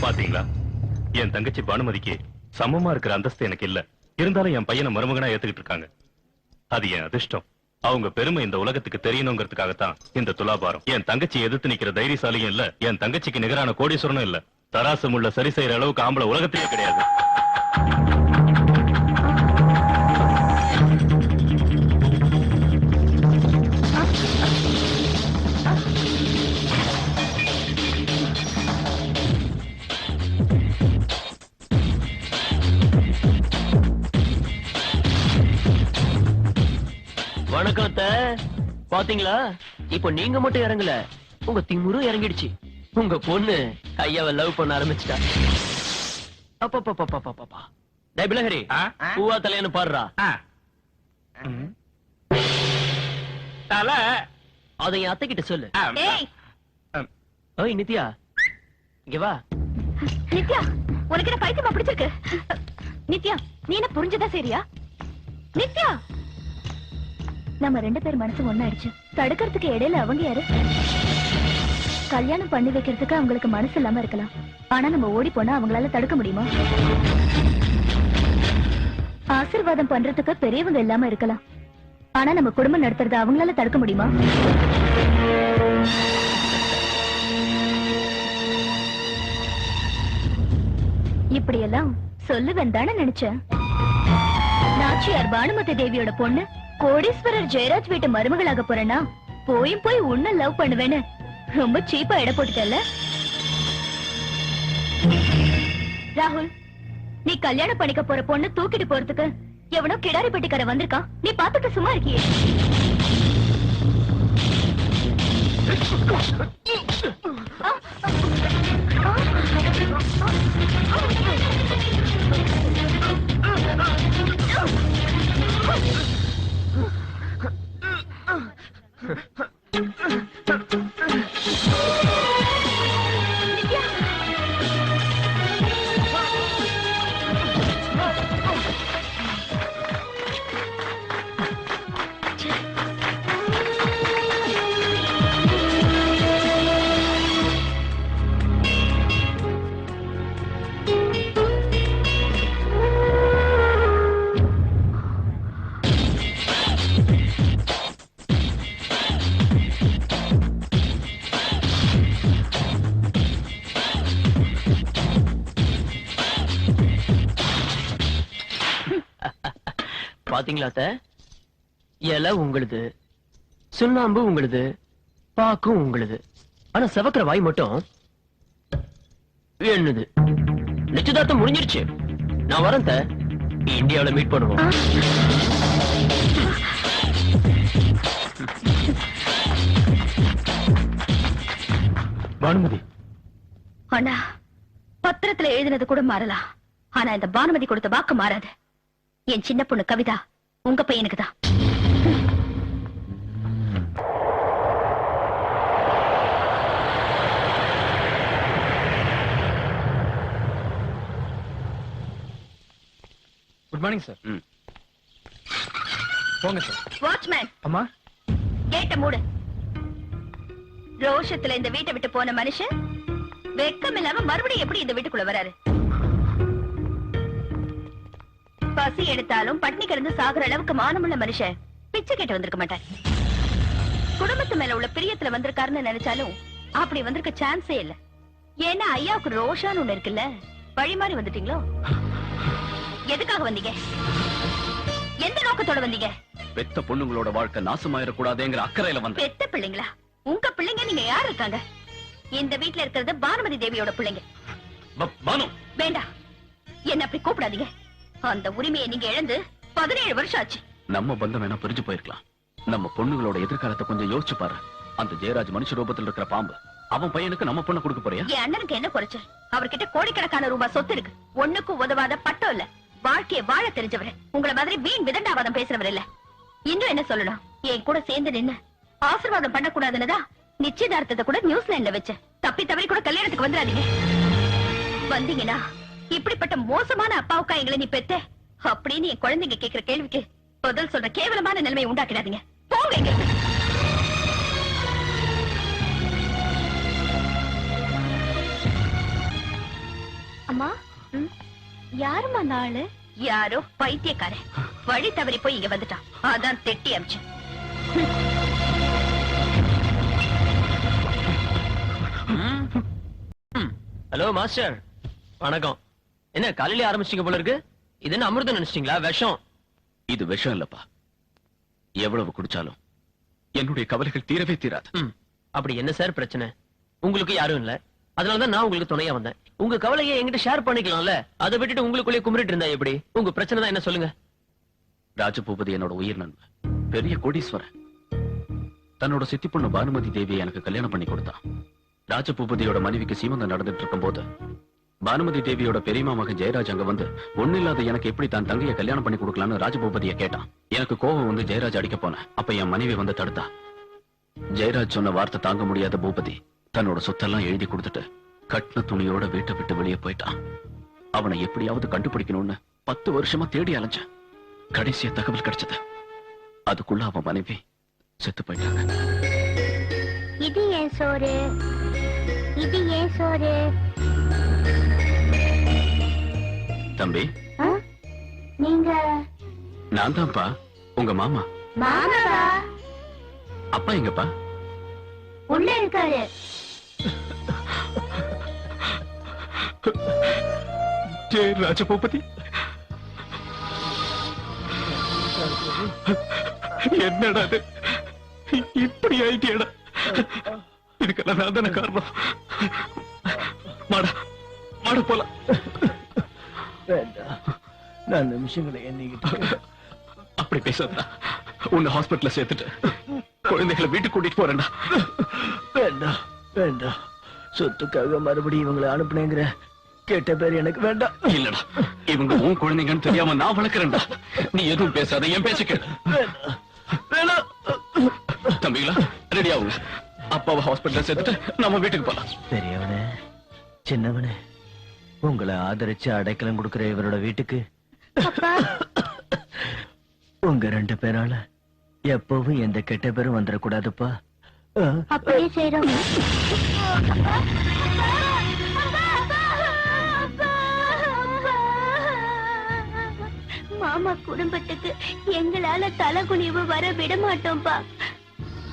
பாத்தீங்களா? என் தங்கச்சி பானுமதிக்கு சமமா இருக்கிற அந்தஸ்து எனக்கு இல்ல. இருந்தாலும் என் பையனை மருமகனா ஏத்துக்கிட்டு இருக்காங்க. அது என் அதிர்ஷ்டம். அவங்க பெருமை இந்த உலகத்துக்கு தெரியணுங்கிறதுக்காகத்தான் இந்த துலாபாரம். என் தங்கச்சி எதிர்த்து நிக்கிற தைரியசாலியும் இல்ல. என் தங்கச்சிக்கு நிகரான கோடீஸ்வரனும் இல்ல. தராசம் உள்ள சரி செய்யற அளவுக்கு ஆம்பளை உலகத்திலேயே கிடையாது. பாத்தீங்களா? இப்போ நீங்க மட்டும் இறங்கல. உங்க திமுரும் இறங்கிடுச்சு. உங்க பொண்ணு ஐயாவை லவ் பண்ண ஆரம்பிச்சிட்டா. டேய் ஆ? பூவா தலையன்னு பாடுறா. ஆ. தல. அதை என் அத்தை கிட்ட சொல்லு ஓய் நித்யா. இங்க வா. நித்யா உனக்கு என்ன பைத்தியமா பிடிச்சிருக்கு? நித்யா நீ என்ன புரிஞ்சதா சரியா நித்யா! நம்ம ரெண்டு பேர் மனசு ஒன்னாயிடுச்சு தடுக்கிறதுக்கு இடையில அவங்க யாரு? கல்யாணம் பண்ணி வைக்கிறதுக்கு அவங்களுக்கு மனசு இல்லாம இருக்கலாம். ஆனா நம்ம ஓடி போனா அவங்களால தடுக்க முடியுமா? ஆசீர்வாதம் பண்றதுக்கு பெரியவங்க இல்லாம இருக்கலாம். ஆனா நம்ம குடும்பம் நடத்துறத அவங்களால தடுக்க முடியுமா? இப்படியெல்லாம் சொல்லுவேன் தானே நினைச்சேன். நாச்சியார் பானுமதி தேவியோட பொண்ணு கோடீஸ்வரர் ஜெயராஜ் வீட்டு மருமகளாக போறேன்னா போயும் போய் உன்ன லவ் பண்ணுவேன்னு ரொம்ப சீப்பா எடை போட்டுட்டல ராகுல் நீ கல்யாணம் பண்ணிக்க போற பொண்ணு தூக்கிட்டு போறதுக்கு எவனோ கிடாரி பெட்டிக்கார வந்திருக்கான். நீ பாத்துக்க சும்மா இருக்கியே. பாத்தீங்களா அத்த? இலை உங்களுது சுண்ணாம்பு உங்களுது பாக்கும் உங்களுது. ஆனா செவக்கிற வாய் மட்டும் என்னது நிச்சயதார்த்தம் முடிஞ்சிருச்சு. நான் வரேன். இந்தியாவுல மீட் பண்ணுவோம். பானுமதி. அண்ணா பத்திரத்துல எழுதினது கூட மாறலாம். ஆனா இந்த பானுமதி கொடுத்த வாக்கு மாறாது. என் சின்ன பொண்ணு கவிதா உங்க பையனுக்கு தான் குட் மார்னிங் சார் ம். போங்க சார் வாட்ச்மேன் அம்மா? கேட்ட மூடு. ரோஷத்துல இந்த வீட்டை விட்டு போன மனுஷன் வெக்கம் இல்லாம மறுபடியும் எப்படி இந்த வீட்டுக்குள்ள வராரு? பசி எடுத்தாலும் பட்னி கிடந்து சாகுற அளவுக்கு மானமுள்ள மனுஷன். பிச்சை கேட்டு வந்திருக்க மாட்டார். குடும்பத்து மேல உள்ள பிரியத்துல வந்திருக்காருன்னு நினைச்சாலும் அப்படி வந்திருக்க சான்ஸே இல்ல. ஏன்னா ஐயாவுக்கு ரோஷான்னு ஒண்ணு இருக்குல்ல. வழி மாறி வந்துட்டீங்களோ? எதுக்காக வந்தீங்க? எந்த நோக்கத்தோட வந்தீங்க? பெத்த பொண்ணுங்களோட வாழ்க்கை நாசமாயிடக்கூடாதுங்கிற அக்கறையில வந்தேன். பெத்த பிள்ளைங்களா? உங்க பிள்ளைங்க நீங்க யார் இருக்காங்க? இந்த வீட்ல இருக்கிறது பானுமதி தேவியோட பிள்ளைங்க. வேண்டாம் என்ன அப்படி கூப்பிடாதீங்க. அந்த உரிமையை நீங்க இழந்து பதினேழு வருஷம் ஆச்சு. நம்ம பந்தம் வேணா பிரிஞ்சு போயிருக்கலாம். நம்ம பொண்ணுங்களோட எதிர்காலத்தை கொஞ்சம் யோசிச்சு பாரு. அந்த ஜெயராஜ் மனுஷ ரூபத்தில் இருக்கிற பாம்பு அவன் பையனுக்கு நம்ம பொண்ணு கொடுக்க போறியா? என் அண்ணனுக்கு என்ன குறைச்சல்? அவர்கிட்ட கோடிக்கணக்கான ரூபாய் சொத்து இருக்கு. ஒண்ணுக்கும் உதவாத பட்டம் இல்ல. வாழ்க்கைய வாழ தெரிஞ்சவர். உங்கள மாதிரி வீண் விதண்டாவாதம் பேசுறவர் இல்ல. இன்னும் என்ன சொல்லணும்? என் கூட சேர்ந்து நின்னு ஆசீர்வாதம் பண்ணக்கூடாதுன்னுதான் நிச்சயதார்த்தத்தை கூட நியூஸ் லைன்ல வச்சேன். தப்பி தவறி கூட கல்யாணத்துக்கு வந்துடாதீங்க. வந்தீங்கன்னா இப்படிப்பட்ட மோசமான அப்பாவுக்கா எங்களை நீ பெத்த? அப்படின்னு என் குழந்தைங்க கேட்கிற கேள்விக்கு பதில் சொல்ற கேவலமான நிலைமையை உண்டாக்கிடாதீங்க. போங்க அம்மா யாருமா நாளு யாரோ பைத்தியக்காரன். வழி தவறி போய் இங்க வந்துட்டான். அதான் தெட்டி அமிச்சேன். Hello master. வணக்கம். என்ன காலையில ஆரம்பிச்சிட்டீங்க போல இருக்கு? இது என்ன அமிர்தம் நினைச்சிட்டீங்களா? விஷம். இது விஷம் இல்லப்பா. எவ்வளவு குடிச்சாலும் என்னுடைய கவலைகள் தீரவே தீராது. அப்படி என்ன சார் பிரச்சனை? உங்களுக்கு யாரும் இல்ல. அதனாலதான் நான் உங்களுக்கு துணையா வந்தேன். உங்க கவலையை என்கிட்ட ஷேர் பண்ணிக்கலாம்ல? அதை விட்டுட்டு உங்களுக்குள்ளே கும்பிட்டு இருந்தா எப்படி? உங்க பிரச்சனை தான் என்ன சொல்லுங்க? ராஜபூபதி என்னோட உயிர் நண்பன் பெரிய கோடீஸ்வரன். தன்னோட சித்தி பொண்ணு பானுமதி தேவியை எனக்கு கல்யாணம் பண்ணி கொடுத்தான். ராஜபூபதியோட மனைவிக்கு சீமந்தம் நடந்துட்டு இருக்கும்போது பானுமதி தேவியோட பெரியமா மகன் ஜெயராஜ் அங்க வந்து ஒண்ணு இல்லாத எனக்கு எப்படி தான் தங்கைய கல்யாணம் பண்ணி கொடுக்கலாம்னு ராஜபூபதிய கேட்டான். எனக்கு கோபம் வந்து ஜெயராஜ் அடிக்க போனேன் அப்ப என் மனைவி வந்து தடுத்தா. ஜெயராஜ் சொன்ன வார்த்தை தாங்க முடியாத பூபதி தன்னோட சொத்தெல்லாம் எழுதி கொடுத்துட்டு கட்டின துணியோட வீட்டை விட்டு வெளியே போயிட்டான். அவனை எப்படியாவது கண்டுபிடிக்கணும்னு பத்து வருஷமா தேடி அலைஞ்சேன். கடைசியா தகவல் கிடைச்சது. அதுக்குள்ள அவன் மனைவி செத்து போயிட்டாங்க. இது ஏன் சோறு? இது ஏன் சோறு? தம்பி? நீங்க? நான் தான்ப்பா உங்க மாமா. மாமாவா? அப்பா எங்கப்பா? உள்ள இருக்காரு. ஜெய ராஜபூபதி. என்னடா அது இப்படி ஆயிட்டியடா. இதுக்கெல்லாம் நான் தானே காரணம். மாடா மாட போலாம். நான் நிமிஷங்களை எண்ணிக்கிட்டு அப்படி பேசாதடா. உன்னை ஹாஸ்பிட்டல்ல சேர்த்துட்டு குழந்தைகளை வீட்டுக்கு கூட்டிட்டு போறேன்டா. வேண்டாம் வேண்டாம் சொத்துக்காக மறுபடியும் இவங்களை அனுப்புனேங்கிற கேட்ட பேர் எனக்கு வேண்டாம். இல்லடா. இவங்க உன் குழந்தைங்கன்னு தெரியாம நான் வளர்க்கறேன்டா. நீ எதுவும் பேசாத என் பேச்சு கேளு. வேண்டாம் வேணாம் தம்பிகளா ரெடி ஆகுங்க. அப்பாவை ஹாஸ்பிட்டல்ல சேர்த்துட்டு நம்ம வீட்டுக்கு போலாம். பெரியவனே சின்னவனே உங்களை ஆதரிச்சு அடைக்கலம் கொடுக்கிற இவரோட வீட்டுக்கு. உங்க ரெண்டு பேரால எப்பவும் எந்த கெட்ட பேரும் வந்துடக்கூடாதுப்பா. அப்படியே செய்யறோம் மாமா குடும்பத்துக்கு எங்களால தலகுனிவு வர விட மாட்டோம்பா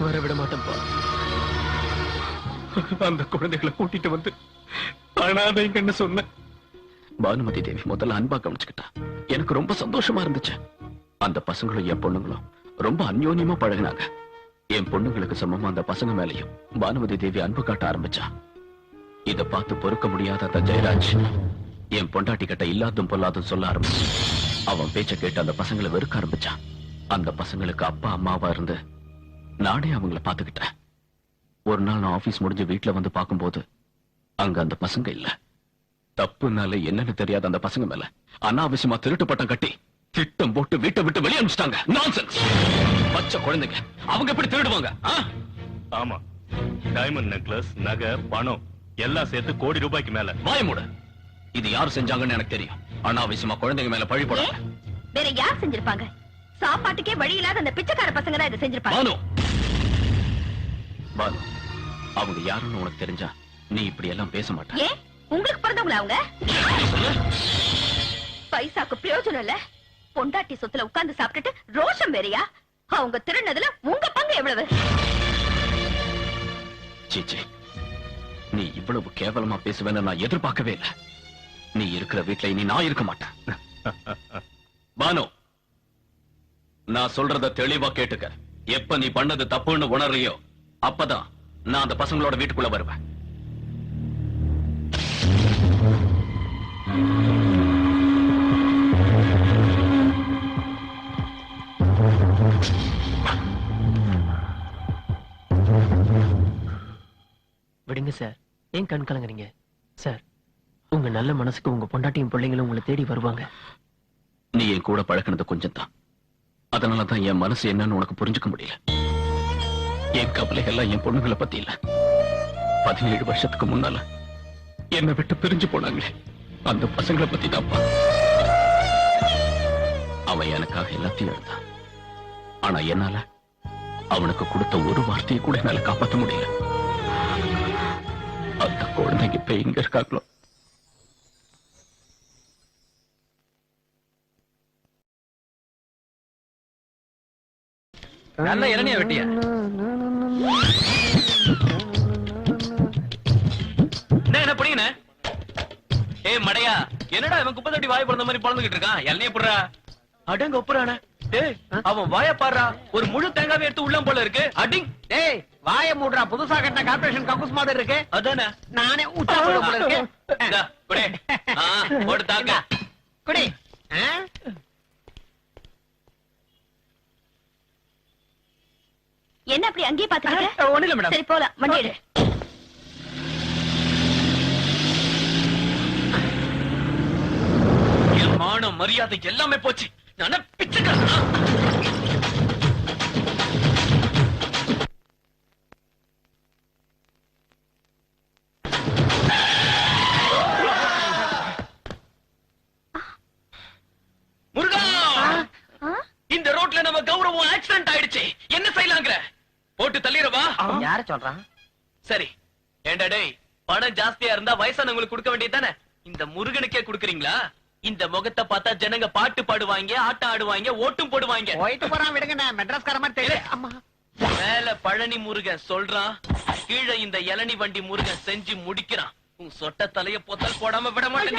வர விட மாட்டேன்ப்பா அந்த குழந்தைகளை கூட்டிட்டு வந்து அனாதைங்கன்னு சொன்ன. பானுமதி தேவி முதல்ல அன்பா கவனிச்சுக்கிட்டா. எனக்கு ரொம்ப சந்தோஷமா இருந்துச்சு. அந்த பசங்களும் என் பொண்ணுங்களும் ரொம்ப அந்யோன்யமா பழகுனாங்க. என் பொண்ணுங்களுக்கு சமமா அந்த பசங்க மேலயும் பானுமதி தேவி அன்பு காட்ட ஆரம்பிச்சா. இத பார்த்து பொறுக்க முடியாத அந்த ஜெயராஜ் என் பொண்டாட்டி கிட்ட இல்லாதும் பொல்லாதும் சொல்ல ஆரம்பிச்சு. அவன் பேச்ச கேட்டு அந்த பசங்களை வெறுக்க ஆரம்பிச்சான் அந்த பசங்களுக்கு அப்பா அம்மாவா இருந்து நானே அவங்கள பாத்துக்கிட்டேன் ஒரு நாள் நான் ஆபீஸ் முடிஞ்சு வீட்டுல வந்து பார்க்கும்போது அங்க அந்த பசங்க இல்ல. தப்புனால என்னன்னு தெரியாத அந்த பசங்க மேல அனாவசியமா திருட்டு பட்டம் கட்டி திட்டம் போட்டு வீட்டை விட்டு வெளியே அனுப்பிச்சிட்டாங்க. நான்சென்ஸ் பச்சை குழந்தைங்க. அவங்க எப்படி திருடுவாங்க? ஆமா. டைமண்ட் நெக்லஸ் நகை பணம் எல்லாம் சேர்த்து கோடி ரூபாய்க்கு மேல. வாய மூடு. இது யார் செஞ்சாங்கன்னு எனக்கு தெரியும். அனாவசியமா குழந்தைங்க மேல பழி போட வேற யார் செஞ்சிருப்பாங்க? சாப்பாட்டுக்கே வழி இல்லாத அந்த பிச்சைக்கார பசங்க தான் இதை செஞ்சிருப்பாங்க. பானு. பானு அவங்க யாருன்னு உனக்கு தெரிஞ்சா நீ இப்படி எல்லாம் பேச மாட்ட. ஏன்? உங்களுக்கு பிறந்தவங்களா அவங்க? பைசாக்கு பிரயோஜனம் இல்ல. பொண்டாட்டி சொத்துல உட்கார்ந்து சாப்பிட்டுட்டு ரோஷம் வேறயா? அவங்க திருநதுல உங்க பங்கு எவ்வளவு? சீச்சே நீ இவ்வளவு கேவலமா பேசுவேன்னு நான் எதிர்பார்க்கவே இல்லை. நீ இருக்கிற வீட்ல இனி நான் இருக்க மாட்டேன். பானு நான் சொல்றத தெளிவா கேட்டுக்க. எப்ப நீ பண்ணது தப்புன்னு உணர்றியோ அப்பதான் நான் அந்த பசங்களோட வீட்டுக்குள்ள வருவேன். விடுங்க சார். ஏன் கண் கலங்குறீங்க? சார் உங்க நல்ல மனசுக்கு உங்க பொண்டாட்டியும் பிள்ளைங்களும் உங்களை தேடி வருவாங்க. நீ என் கூட பழக்கினது கொஞ்சம் தான் அதனாலதான் என் மனசு என்னன்னு உனக்கு புரிஞ்சுக்க முடியல. என் கவலை எல்லாம் என் பொண்ணுங்களை பத்தி இல்ல. பதினேழு வருஷத்துக்கு முன்னால என்னை விட்டு பிரிஞ்சு போனாங்களே. அந்த பசங்களை பத்தி தாப்பா அவன் எனக்காக எல்லாத்தையும் எழுந்தான் ஆனா என்னால அவனுக்கு கொடுத்த ஒரு வார்த்தையை கூட என்னால காப்பாத்த முடியல. அந்த குழந்தைங்க இப்ப எங்க இருக்காங்களோ? நல்ல இளநிய வெட்டியா? ஏய் மடையா என்னடா இவன் குப்பை தட்டி வாய் பிறந்த மாதிரி பழந்துகிட்டு இருக்கான்? இளநிய புடுறா. அடங்க ஒப்புறானே. டேய் அவன் வாய பாடுறா. ஒரு முழு தேங்காவை எடுத்து உள்ளம் போல இருக்கு. அடிங். டேய் வாய மூடுறா. புதுசா கட்டின கார்பரேஷன் கக்கூஸ் மாதிரி இருக்கு. அதானே? நானே போட போல இருக்கு. இந்தா, குடி. ஆ, போட்டு குடி. ஆ? என்ன அப்படி அங்கேயே பாத்துக்கிட்ட ஒண்ணு இல்ல மேடம். சரி போலாம். வண்டி எடு என் மானம் மரியாதை எல்லாமே போச்சு. நான் முருகா? இந்த ரோட்ல நம்ம கௌரவம் ஆக்சிடென்ட் ஆயிடுச்சு. என்ன செய்யலாங்கிற? போட்டு தள்ளிடவா? யார சொல்றான்? சரி. ஏண்டா டேய் பணம் ஜாஸ்தியா இருந்தா வயசானவங்களுக்கு கொடுக்க வேண்டியதானே இந்த முருகனுக்கே கொடுக்குறீங்களா? இந்த முகத்தை பார்த்தா ஜனங்க பாட்டு பாடுவாங்க ஆட்டம் ஆடுவாங்க ஓட்டும் போடுவாங்க போயிட்டு போறான் விடுங்க மெட்ராஸ்கார மாதிரி தெரியல அம்மா மேல பழனி முருகன் சொல்றான் கீழே இந்த இளநி வண்டி முருகன் செஞ்சு முடிக்கிறான் உன் சொட்ட தலைய பொத்தல் போடாம விட எதிர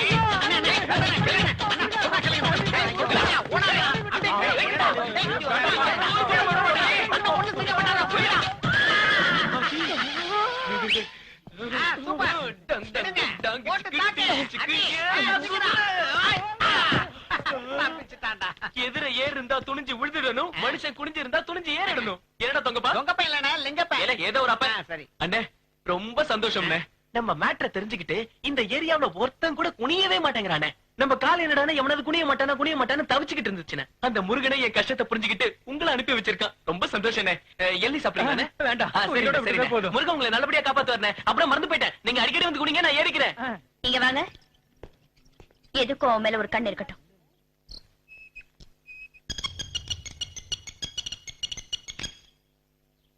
நம்ம மேட்ரை தெரிஞ்சுக்கிட்டு இந்த ஏரியாவுல ஒருத்தன் கூட குனியவே மாட்டேங்கிறானே. நம்ம கால் என்னடானா எவனாவது குனிய மாட்டானா குனிய மாட்டான்னு தவிச்சுக்கிட்டு இருந்துச்சுனே. அந்த முருகனை என் கஷ்டத்தை புரிஞ்சுக்கிட்டு உங்களை அனுப்பி வச்சிருக்கான். ரொம்ப சந்தோஷனே எள்ளி சாப்பிடுங்க வேண்டாம். முருகன் உங்களை நல்லபடியா காப்பாத்து வரனே அப்புறம் மறந்து போயிட்டேன். நீங்க அடிக்கடி வந்து குனிங்க நான் ஏறிக்கிறேன். இங்க வாங்க. எதுக்கும் அவன் மேல ஒரு கண் இருக்கட்டும்.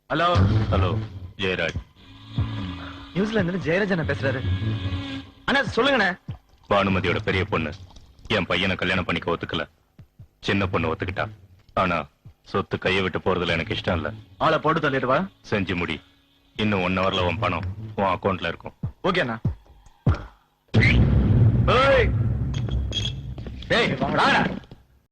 ஹலோ. ஹலோ. ஜெயராஜ். நியூசிலாந்துல இருந்து ஜெயராஜன் பேசுறாரு. அண்ணா சொல்லுங்கண்ணே. பானுமதியோட பெரிய பொண்ணு. என் பையனை கல்யாணம் பண்ணிக்க ஒத்துக்கல. சின்ன பொண்ணு ஒத்துக்கிட்டா. ஆனா சொத்து கையை விட்டு போறதுல எனக்கு இஷ்டம் இல்ல. ஆளை போட்டு தள்ளிடுவா செஞ்சு முடி. இன்னும் ஒன் ஹவர்ல உன் பணம் உன் அக்கவுண்ட்ல இருக்கும். ஓகேண்ணா ஏய் டேய் வாங்கடா.